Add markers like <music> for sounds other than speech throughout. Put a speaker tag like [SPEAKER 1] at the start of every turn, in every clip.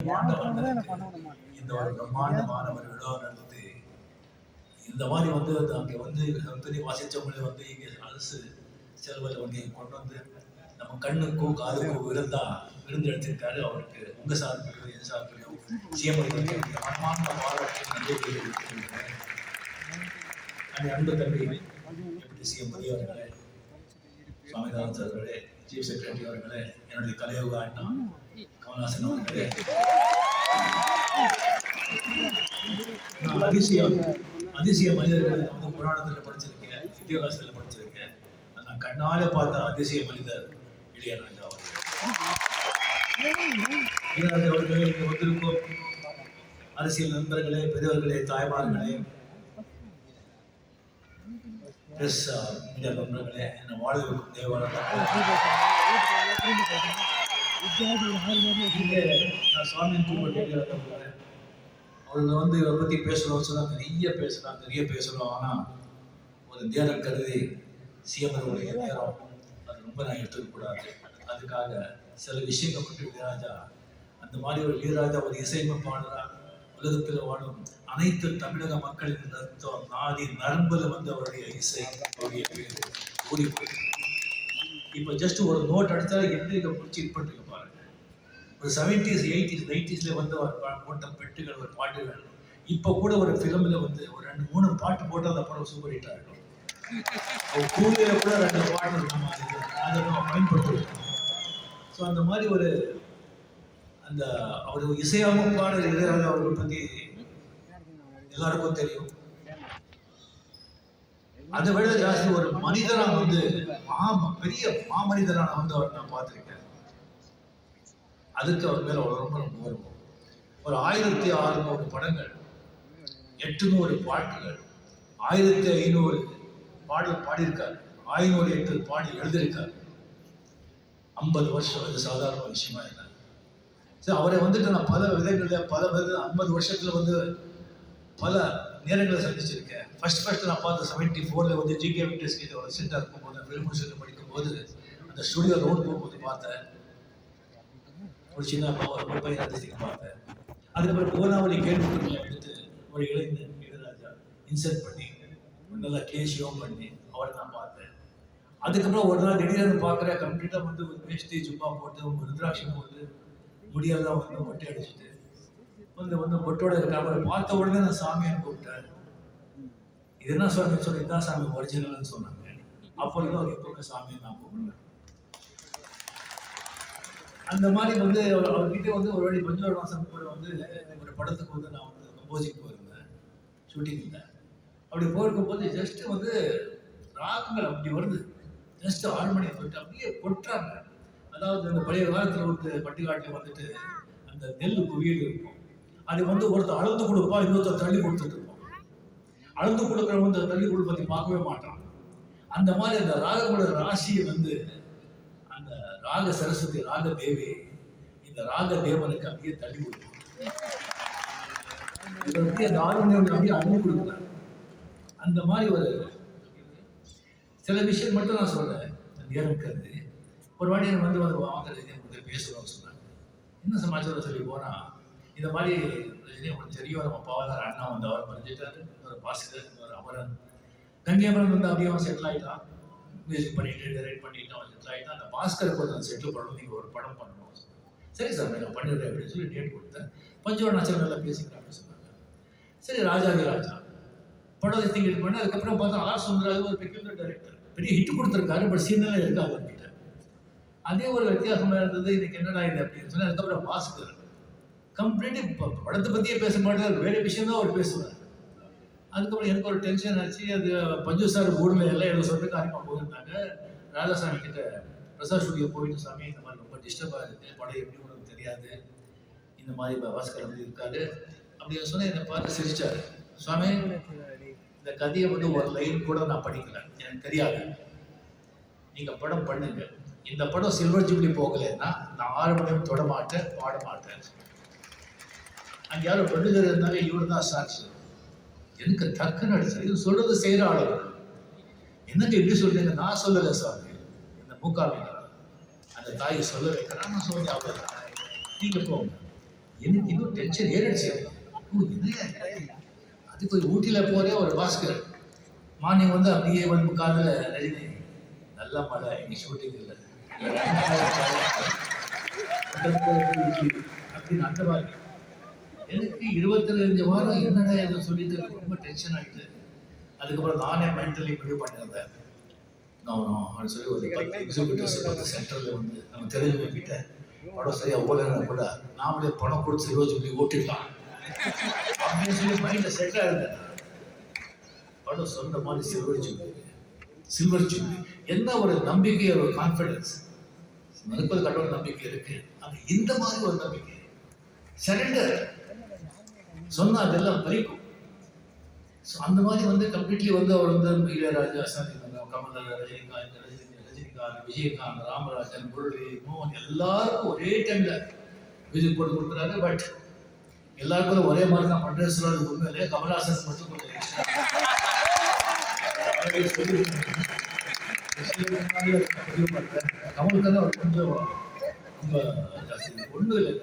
[SPEAKER 1] இந்த ஒரு பிரம்மாண்டமான ஒரு விழா நடந்து இந்த மாதிரி வந்து அங்க அங்கே வந்து தனித்தனி வாசித்தவங்களை வந்து இங்கே அரசு செல்வரை வந்து கொண்டு வந்து நம்ம கண்ணுக்கும் காதுக்கும் விருந்தா விருந்து எடுத்திருக்காரு அவருக்கு உங்க சார்பிலையும் என் சார்பிலையும் சிஎம் அவர்களுக்கு மனமார்ந்த நன்றி அன்பு தம்பி எப்படி CM Modi Swaminathan chief secretary அவர்களே என்னுடைய தலையோக அண்ணா கமல்ஹாசன் அவர்களே. நான் அதிசயம் அதிசய மனிதர்கள் நான் வந்து புராணத்தில் படிச்சிருக்கேன் வித்தியாபாசத்தில் படிச்சிருக்கேன். நான் கண்ணால பார்த்த அதிசய மனிதர் இளையராஜா அவர்கள். அவர்கள் இங்கே வந்திருக்கும். அரசியல் நண்பர்களே பெரியவர்களே தாய்மார்களே பிரஸ் மீடியா நண்பர்களே என்னை வாழ வைக்கும் தேவாலயம் நான் சுவாமி கூப்பிட்டு அவங்க வந்து இவரை பற்றி பேசணும் சொன்னா நிறைய பேசலாம் நிறைய பேசலாம் ஆனால் ஒரு நேரம் கருதி சிஎம்னுடைய நேரம் அது ரொம்ப நான் எடுத்துக்கக்கூடாது. அதுக்காக சில விஷயங்கள் மட்டும் இளையராஜா அந்த மாதிரி ஒரு இளையராஜா ஒரு இசையமைப்பாளரா உலகத்தில் வாழும் அனைத்து தமிழக மக்களின் ரத்தம் நாடி நரம்புல வந்து அவருடைய இசை அவருடைய பேர். கூறி இப்போ ஜஸ்ட் ஒரு நோட் அடித்தா எப்படி இதை பிடிச்சி இது பண்ணுறீங்க பாருங்க. ஒரு செவன்டிஸ் எயிட்டிஸ் நைன்டிஸ்ல வந்து ஒரு போட்ட பெட்டுகள் ஒரு பாட்டுகள். இப்போ கூட ஒரு ஃபிலிமில் வந்து ஒரு ரெண்டு மூணு பாட்டு போட்டு அந்த படம் சூப்பர் ஹிட் ஆகிடும் ஒரு கூலியில கூட ரெண்டு பாட்டு நம்ம அது- அதை நம்ம பயன்படுத்துவோம் ஸோ அந்த மாதிரி ஒரு அந்த அவர் இசையமைப்பாளர் இளையராஜா அவர்கள் பற்றி எல்லாருக்கும் தெரியும். அதை விட ஜாஸ்தி ஒரு மனிதனா வந்து மா பெரிய மாமனிதனா நான் வந்து அவர் நான் பார்த்துருக்கேன். அதுக்கு அவர் மேல அவ்வளவு ரொம்ப ரொம்ப வருவோம் ஒரு ஆயிரத்தி அறுநூறு படங்கள் எட்டுநூறு பாட்டுகள் ஆயிரத்தி ஐநூறு பாடல் பாடியிருக்காரு. ஐநூறு எட்டு பாடி எழுதியிருக்காரு. ஐம்பது வருஷம் அது சாதாரண விஷயமா இல்லை. சரி அவரை வந்துட்டு நான் பல விதங்களில் பல வித ஐம்பது வருஷத்துல வந்து பல நேரங்களை சந்திச்சிருக்கேன். ஃபர்ஸ்ட் ஃபர்ஸ்ட் நான் பார்த்த செவன்ட்டி ஃபோரில் வந்து ஜிகே விக்டர்ஸ் கிட்ட ஒரு சென்டர் இருக்கும்போது ஃபிலிம் படிக்கும்போது அந்த ஸ்டுடியோ ரோடு போகும்போது பார்த்தேன். ஒரு சின்ன ஒரு பையன் ரசிக்க பார்த்தேன். அதுக்கப்புறம் கோதாவரி கேள்விக்குள்ள எடுத்து ஒரு இளைஞர் இளையராஜா இன்சர்ட் பண்ணி ஒரு நல்லா கேஷியம் பண்ணி அவரை நான் பார்த்தேன். அதுக்கப்புறம் ஒரு நாள் திடீர்னு பார்க்குறேன் கம்ப்ளீட்டாக வந்து ஒரு வேஷ்டி சும்மா போட்டு ஒரு ருத்ராட்சம் போட்டு முடியெல்லாம் வந்து மொட்டை அடிச்சுட்டு வந்து வந்து பொட்டோட இருக்காங்க. பார்த்த உடனே நான் சாமியான்னு கூப்பிட்டேன் இது என்ன சாமி? சொல்லி இதான் சாமி ஒரிஜினல்னு சொன்னாங்க. அப்பொழுது அவர் எப்பவுமே சாமியை நான் கூப்பிடுவேன் அந்த மாதிரி வந்து அவர்கிட்ட வந்து ஒரு வழி பஞ்சோட வாசன் கூட வந்து ஒரு படத்துக்கு வந்து நான் வந்து கம்போசிங் போயிருந்தேன். ஷூட்டிங்கில் அப்படி போயிருக்கும் போது ஜஸ்ட் வந்து ராகங்கள் அப்படி வருது. ஜஸ்ட் ஆறு போயிட்டு அப்படியே கொட்டுறாங்க. அதாவது அந்த பழைய காலத்தில் வந்து பட்டிக்காட்டில் வந்துட்டு அந்த நெல் குவியல் இருக்கும். அது வந்து ஒருத்தர் அளந்து கொடுப்பா இன்னொருத்தர் தள்ளி கொடுத்துட்டு இருப்போம் அளந்து கொடுக்குறவங்க வந்து தள்ளி கொடுப்பதை பற்றி பார்க்கவே மாட்டான். அந்த மாதிரி அந்த ராகங்களோட ராசியை வந்து அந்த ராக சரஸ்வதி ராக தேவி இந்த ராக தேவனுக்கு அப்படியே தள்ளி கொடுப்பான். இதை வந்து அந்த ஆர்வம் அப்படியே அள்ளி கொடுக்குறாங்க அந்த மாதிரி ஒரு சில விஷயம் மட்டும் நான் சொல்றேன். நேரம் கருது ஒரு வாட்டி எனக்கு வந்து வந்து வாங்குறது உங்களுக்கு பேசுகிறோம்னு சொன்னாங்க. என்ன சமாச்சாரம் சொல்லி போனா இந்த மாதிரி ரஜினி உங்களுக்கு தெரியும். நம்ம பாவலர் அண்ணா வந்து அவர் மறைஞ்சிட்டாரு. ஒரு பாஸ்கர் ஒரு அமரன். கன்னியாகுமரன் வந்து அப்படியே அவன் செட்டில் ஆகிட்டான் மியூசிக் பண்ணிட்டு டைரக்ட் பண்ணிட்டு அவன் செட்டில் ஆகிட்டான் அந்த பாஸ்கர் கொஞ்சம் செட்டில் பண்ணணும். நீங்கள் ஒரு படம் பண்ணணும். சரி சார் நான் பண்ணிடுறேன் அப்படின்னு சொல்லி டேட் கொடுத்தேன். பஞ்சவர நாச்சல் நல்லா பேசிக்கிறேன் அப்படின்னு சொன்னாங்க. சரி ராஜாதி ராஜா. படம் திங்கிட்டு பண்ண அதுக்கப்புறம் பார்த்தா ஆர் சுந்தராஜ் ஒரு பெக்யூலர் டைரக்டர் பெரிய ஹிட் கொடுத்துருக்காரு பட் சீனில் இருக்கு அவர்கிட்ட. அதே ஒரு வித்தியாசமாக இருந்தது. இன்னைக்கு என்னடா இது அப்படின்னு சொன்னால் அதுக்கப்புறம் பாஸ்கர். கம்ப்ளீட்லி படத்தை பற்றியே பேச மாட்டார் வேறு விஷயம் தான் அவர் பேசுவார். அதுக்கப்புறம் எனக்கு ஒரு டென்ஷன் ஆச்சு. அது பஞ்சு சார் ஊரில் எல்லாம் எழுத சொல்லிட்டு காரியமாக போயிருந்தாங்க. ராதாசாமி கிட்ட பிரசாத் ஸ்டுடியோ போயிட்டு சாமி இந்த மாதிரி ரொம்ப டிஸ்டர்பாக இருக்குது படம் எப்படி உனக்கு தெரியாது? இந்த மாதிரி பாஸ்கர் வந்து இருக்காரு. அப்படின்னு சொன்னால் என்னை பார்த்து சிரிச்சாரு. சுவாமி இந்த கதையை வந்து ஒரு லைன் கூட நான் படிக்கல. எனக்கு தெரியாது. நீங்கள் படம் பண்ணுங்க. இந்த படம் சில்வர் ஜூப்ளி போகலைன்னா நான் ஆறு மணி தொட மாட்டேன் பாட மாட்டேன். அங்க யாரும் ப்ரொடியூசர் இருந்தாங்க இவர் தான் சாட்சி எனக்கு டக்குன்னு நடிச்சு இது சொல்றது செய்யற ஆளு என்னங்க இப்படி சொல்றீங்க? நான் சொல்லலை சாமி இந்த மூக்காமி அந்த தாய் சொல்ல வைக்கிறா நான் சொல்லி அவ்வளோ நீங்க போங்க. எனக்கு இன்னும் டென்ஷன் ஏறிடுச்சு. ஓ என்னையா அதுக்கு ஒரு ஊட்டியில் போறே ஒரு பாஸ்கர். மார்னிங் வந்து அப்படியே வந்து காதில் ரஜினி நல்ல மழை. இன்னைக்கு ஷூட்டிங் இல்லை. <laughs> அப்படின்னு அந்த மாதிரி எனக்கு இருபத்தி ரெண்டு வாரம் என்னடா என்ன சொல்லிட்டு ரொம்ப டென்ஷன் ஆகிட்டு அதுக்கப்புறம் நானே மென்டலி முடிவு பண்ணியிருந்தேன். நான் சொல்லி ஒரு பத்து எக்ஸிபியூட்டிவ்ஸ் பத்து சென்டரில் வந்து நம்ம தெரிஞ்சவங்க கிட்ட படம் சரியா ஓடலன்னா கூட நாமளே பணம் கொடுத்து ரோஜ் இப்படி ஓட்டிடலாம். அப்படின்னு சொல்லி மைண்டில் செட்டில் ஆயிருந்தேன் படம் சொன்ன மாதிரி சில்வர் ஜூப்ளி சில்வர் ஜூப்ளி என்ன ஒரு நம்பிக்கை ஒரு கான்ஃபிடன்ஸ் மறுப்பது கடவுள் நம்பிக்கை இருக்கு. அது இந்த மாதிரி ஒரு நம்பிக்கை. சரண்டர் சொன்னா அதெல்லாம் பறிக்கும் ஸோ அந்த மாதிரி வந்து கம்ப்ளீட்லி வந்து அவர் வந்து இளையராஜா சாரி கமல் ரஜினிகாந்த் ரஜினி ரஜினிகாந்த் விஜயகாந்த் ராமராஜன் முரளி மோகன் எல்லாருக்கும் ஒரே டைம்ல மியூசிக் போட்டு கொடுக்குறாங்க. பட் எல்லாருக்கும் ஒரே மாதிரி தான் பண்றேன் சொல்றது உண்மையிலே கமல்ஹாசன் மட்டும் கொஞ்சம் கமலுக்கு தான் அவர் கொஞ்சம் ரொம்ப ஜாஸ்தி. ஒன்றும் இல்லை.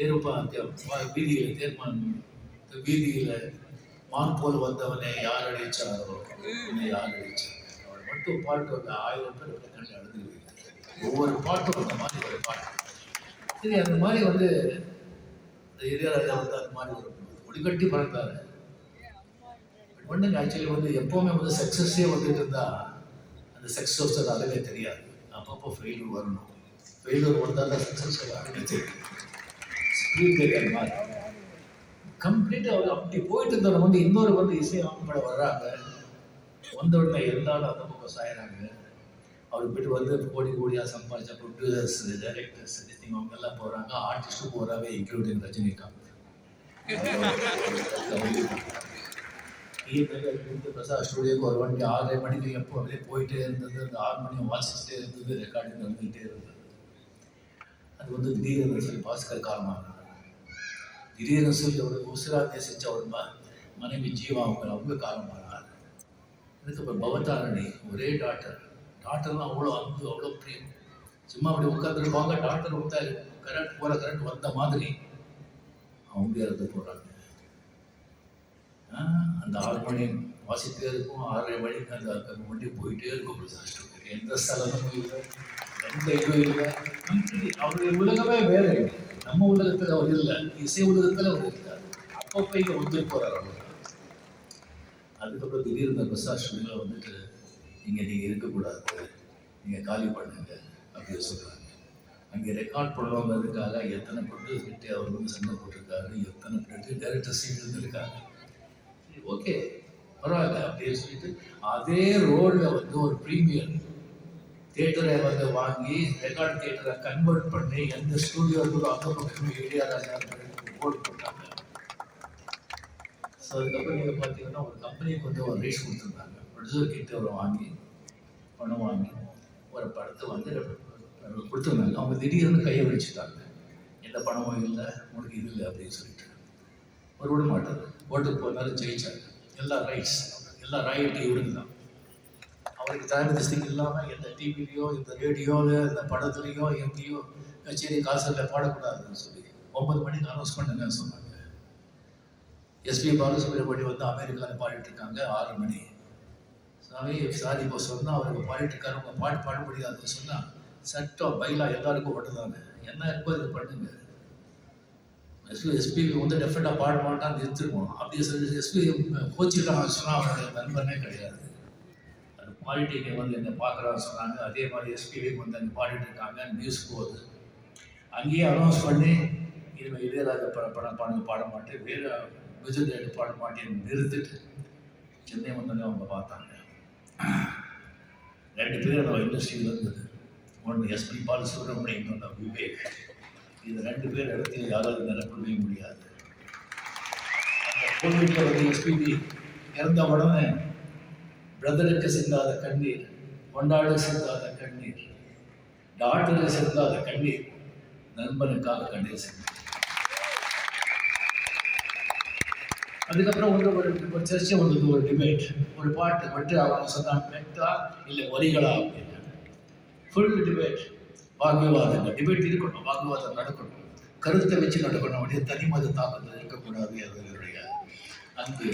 [SPEAKER 1] தேர்ப்பா வீதியில் தேர்மான் வீதியில் மான் போல் வந்தவனை யார் அடிச்சாரோ என்னை யார் அடிச்சார் அவள் மட்டும் பாட்டு வந்து ஆயிரம் பேர் வந்து கண்ணி அழுது ஒவ்வொரு பாட்டும் அந்த மாதிரி ஒரு பாட்டு. சரி அந்த மாதிரி வந்து இந்த இளையராஜா வந்து அந்த மாதிரி ஒரு ஒளிகட்டி பறந்தாரு. ஒன்றுங்க ஆக்சுவலி வந்து எப்போவுமே வந்து சக்ஸஸே வந்துட்டு இருந்தா அந்த சக்ஸஸ் அது அளவே தெரியாது. அப்பப்போ ஃபெயிலூர் வரணும். ஃபெயிலூர் வந்தால் தான் சக்ஸஸ் அளவே தெரியும். மாதிரி கம்ப்ளீட்டாக அவர் அப்படி போயிட்டு இருந்தவங்க வந்து இன்னொரு வந்து இசை அமைப்பட வர்றாங்க. வந்த உடனே எல்லாரும் அந்த பக்கம் சாயிறாங்க. அவர் போயிட்டு வந்து கோடி கோடியாக சம்பாதிச்ச ப்ரொடியூசர்ஸ் டைரக்டர்ஸ் அவங்க எல்லாம் போகிறாங்க ஆர்டிஸ்ட்டும் போகிறாங்க இன்க்ளூடிங் ரஜினிகாந்த். பிரசாத் ஸ்டூடியோக்கு ஒரு வண்டி ஆறரை மணிக்கு எப்போ அப்படியே போயிட்டே இருந்தது. அந்த ஆறு மணி வாசிச்சுட்டே இருந்தது. ரெக்கார்டிங் வந்துகிட்டே இருந்தது. அது வந்து திடீர்னு சொல்லி பாஸ்கர் காரணமாக. திடீர்னு சொல்லி அவர் உசிரா நேசிச்ச ஒரு மனைவி ஜீவா அவங்க அவங்க காலமானார் அதுக்கப்புறம் பவதாரணி ஒரே டாக்டர் டாக்டர்லாம் அவ்வளோ அன்பு அவ்வளோ பிரியம். சும்மா அப்படி உட்காந்துருப்பாங்க டாக்டர் உட்கா கரண்ட் போகிற கரண்ட் வந்த மாதிரி அவங்க இறந்து போகிறாங்க அந்த ஆறு மணி வாசிட்டே இருக்கும் ஆறரை மணிக்கு அந்த அந்த வண்டி போயிட்டே இருக்கும். பிரசாத் ஸ்டுடியோ எந்த ஸ்தலமும் இல்லை எந்த இதுவும் இல்லை. அவருடைய உலகமே வேற இல்லை நம்ம உலகத்தில் அவர் இல்லை இசை உலகத்தில் அவர் இருக்கார் அப்பப்போ இங்கே வந்து போகிறார் அவர். அதுக்கப்புறம் திடீர்னு பிரசாஷ்மிகளை வந்துட்டு இங்கே நீங்கள் இருக்கக்கூடாது நீங்கள் காலி பண்ணுங்க அப்படின்னு சொல்கிறாங்க அங்கே ரெக்கார்ட் பண்ணுவாங்கிறதுக்காக எத்தனை ப்ரொடியூஸ் கிட்டே அவர் வந்து சண்டை போட்டிருக்காரு எத்தனை ப்ரொடியூஸ் டேரக்டர் சீட் இருந்திருக்காங்க ஓகே பரவாயில்ல அப்படின்னு சொல்லிட்டு அதே ரோடில் வந்து ஒரு ப்ரீமியர் தியேட்டரை வந்து வாங்கி ரெக்கார்ட் தியேட்டரை கன்வெர்ட் பண்ணி எந்த ஸ்டூடியோ இருக்கோ அங்கே பக்கம் இளையராஜா போட்டாங்க. ஸோ அதுக்கப்புறம் நீங்கள் பார்த்தீங்கன்னா ஒரு கம்பெனிக்கு வந்து ஒரு ரேஸ் கொடுத்துருந்தாங்க. ப்ரொடியூசர் கிட்ட ஒரு வாங்கி பணம் வாங்கி ஒரு படத்தை வந்து கொடுத்துருந்தாங்க. அவங்க திடீர்னு கையை வச்சுட்டாங்க எந்த பணமும் இல்லை உனக்கு இது இல்லை அப்படின்னு சொல்லிட்டு. ஒரு விட மாட்டார் ஓட்டுக்கு போனாலும் ஜெயிச்சாங்க. எல்லா ரைட்ஸ் எல்லா ராயல்ட்டி இவருக்கு தான் அதுக்கு தகுந்த திஸ்திங் இல்லாமல் எந்த டிவிலையோ இந்த ரேடியோவில் இந்த படத்துலையோ எங்கேயோ கச்சேரி காசில் பாடக்கூடாதுன்னு சொல்லி ஒன்பது மணிக்கு அனௌன்ஸ் பண்ணுங்க சொன்னாங்க. எஸ்பி பாலசுப்ரமணியம் வந்து அமெரிக்காவில் பாடிட்டு இருக்காங்க ஆறு மணி. சாமி சாரி இப்போ சொன்னால் அவருக்கு பாடிட்டு இருக்காரு உங்கள் பாட்டு பாட முடியாதுன்னு சொன்னால் சட்டம் பைலா எல்லாருக்கும் ஓட்டுதாங்க. என்ன இருக்கோ இது பண்ணுங்க. எஸ்பி எஸ்பி வந்து டெஃபினட்டாக பாட மாட்டான்னு நிறுத்திருவோம். அப்படி சொல்லி எஸ்பி கோச்சிருக்காங்க சொன்னால் அவருடைய நண்பனே கிடையாது. அது பாடிட்டு இங்கே வந்து என்ன பார்க்குறான்னு சொன்னாங்க. அதே மாதிரி எஸ்பிவிக்கு வந்து அங்கே பாடிட்டு இருக்காங்க நியூஸ் போகுது. அங்கேயே அனௌன்ஸ் பண்ணி இனிமேல் இளையராஜ பட படம் பாடுங்க பாட மாட்டேன். வேறு விஜய் எடுத்து பாட மாட்டேன்னு நிறுத்திட்டு சென்னை வந்தோடனே அவங்க பார்த்தாங்க. ரெண்டு பேர் நம்ம இண்டஸ்ட்ரியில் இருந்தது. ஒன்று எஸ்பி பாலசுப்ரமணியம் இன்னொன்று விவேக். இது ரெண்டு பேர் இடத்துல யாராவது நிரப்பவே முடியாது. அந்த கோவிட்டில் வந்து எஸ்பிபி இறந்த உடனே பிரதருக்கு சிந்தாத கண்ணீர் கொண்டாட சிந்தாத கண்ணீர் டாக்டருக்கு சிந்தாத கண்ணீர் நண்பனுக்காக கண்ணீர் சிந்தார் அதுக்கப்புறம் வந்து ஒரு ஒரு சர்ச்சை ஒன்று ஒரு டிபேட் ஒரு பாட்டு மட்டும் அவங்க சொன்னாங்க மெட்டா இல்லை வரிகளா அப்படின்னு ஃபுல் டிபேட் வாக்குவாதங்கள். டிபேட் இருக்கணும் வாக்குவாதம் நடக்கணும். கருத்தை வச்சு நடக்கணும். அப்படியே தனி மத தாக்கத்தில் இருக்கக்கூடாது அதனுடைய அன்பு.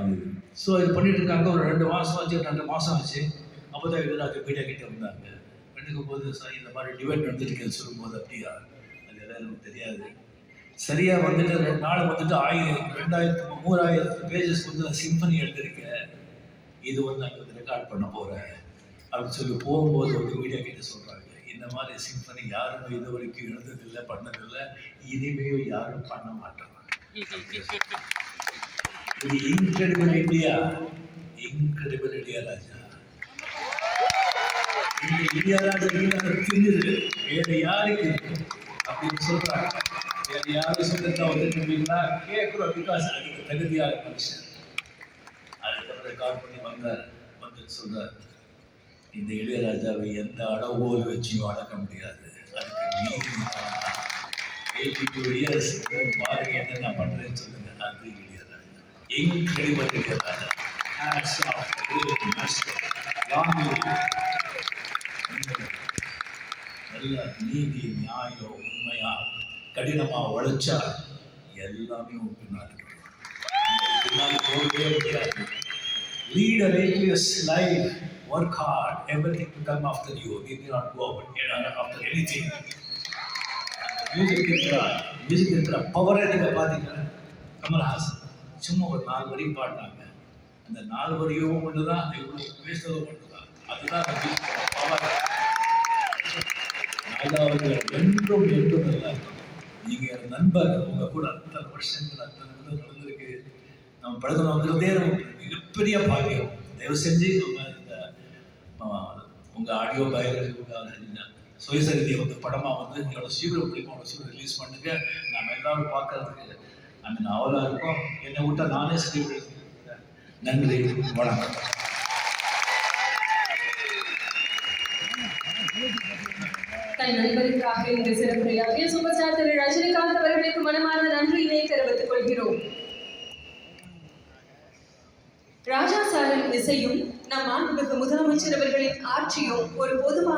[SPEAKER 1] அது. ஸோ இது பண்ணிட்டு இருக்காங்க ஒரு ரெண்டு மாதம் ஆச்சு ரெண்டு மாதம் ஆச்சு. அப்போ தான் இளையராஜா மீடியா கிட்டே வந்தாங்க. எடுக்கும் போது சார் இந்த மாதிரி டிபேட் நடந்துருக்கேன்னு சொல்லும்போது அப்படியா? அது எல்லாம் நமக்கு தெரியாது. சரியாக வந்துட்டு ரெண்டு நாள் வந்துட்டு ஆயிரம் ரெண்டாயிரத்து மூணாயிரத்து பேஜஸ் வந்து நான் சிம்பனி எழுதியிருக்கேன். இது வந்து அங்கே வந்து ரெக்கார்ட் பண்ண போகிறேன் அப்படின்னு சொல்லி போகும்போது வந்து மீடியா கிட்ட சொல்கிறாங்க இந்த மாதிரி சிம்பனி யாருமே இது வரைக்கும் எழுந்ததில்லை பண்ணதில்லை. இனிமேல் யாரும் பண்ண மாட்டாங்க. இது incredible India incredible India Raja. இந்த இந்தியா ராஜா நீங்க தின்னுது வேற யாருக்கு அப்படின்னு சொல்றாங்க. வேற யாரும் சொல்லிருந்தா வந்துருக்கீங்களா கேட்குறோம் பிகாஸ் அதுக்கு தகுதியான மனுஷன். அதுக்கப்புறம் கால் பண்ணி வந்தார். வந்து சொல்றார் இந்த இளையராஜாவை எந்த அளவோடு வச்சியும் அடக்க முடியாது. அதுக்கு நீதி எயிட்டி டூ இயர்ஸ் பாருங்க என்ன நான் பண்றேன்னு சொல்லுங்க. அது Ilaiyaraaja incredible Ilaiyaraaja hats off master long நல்ல நீதி நியாயம் உண்மையா கடினமா உழைச்சா எல்லாமே உன் lead a righteous life work hard everything will come after you you need not go after anything music இருக்கிற மியூசிக் இருக்கிற பவரை நீங்கள் பார்த்தீங்கன்னா கமல்ஹாசன் சும்மா ஒரு நாலு வரி பாடினாங்க. அந்த நாலு வரியும் ஒன்று தான் இவ்வளோ பேசுறதும் ஒன்று தான். அதுதான் நாலாவது என்றும் என்றும் நல்லா நீங்கள் நண்பர் உங்கள் கூட அத்தனை வருஷங்கள் அத்தனை வருடம் நடந்திருக்கு. நம்ம பழகணுங்கிறதே ஒரு மிகப்பெரிய பாக்கியம். தயவு செஞ்சு நம்ம இந்த உங்கள் ஆடியோ பயோகிராஃபி சுயசரிதியை வந்து படமாக வந்து உங்களோட சீக்கிரம் பிடிக்கும் அவ்வளோ சீக்கிரம் ரிலீஸ் பண்ணுங்க. நம்ம எல்லாரும் பார்க்கறதுக்கு ஐ நாவலாக அவலாக இருக்கும். என்னை விட்டா நானே ஸ்கிரிப்ட் நன்றி வணக்கம்.
[SPEAKER 2] தன் நண்பருக்காக இந்த சிறப்புரையாற்றிய சூப்பர் ஸ்டார் திரு ரஜினிகாந்த் அவர்களுக்கு மனமார்ந்த நன்றியினை தெரிவித்துக் கொள்கிறோம். ராஜா சாரின் இசையும் நம் மாண்புமிகு முதலமைச்சர் அவர்களின் ஆட்சியும் ஒரு பொதுவான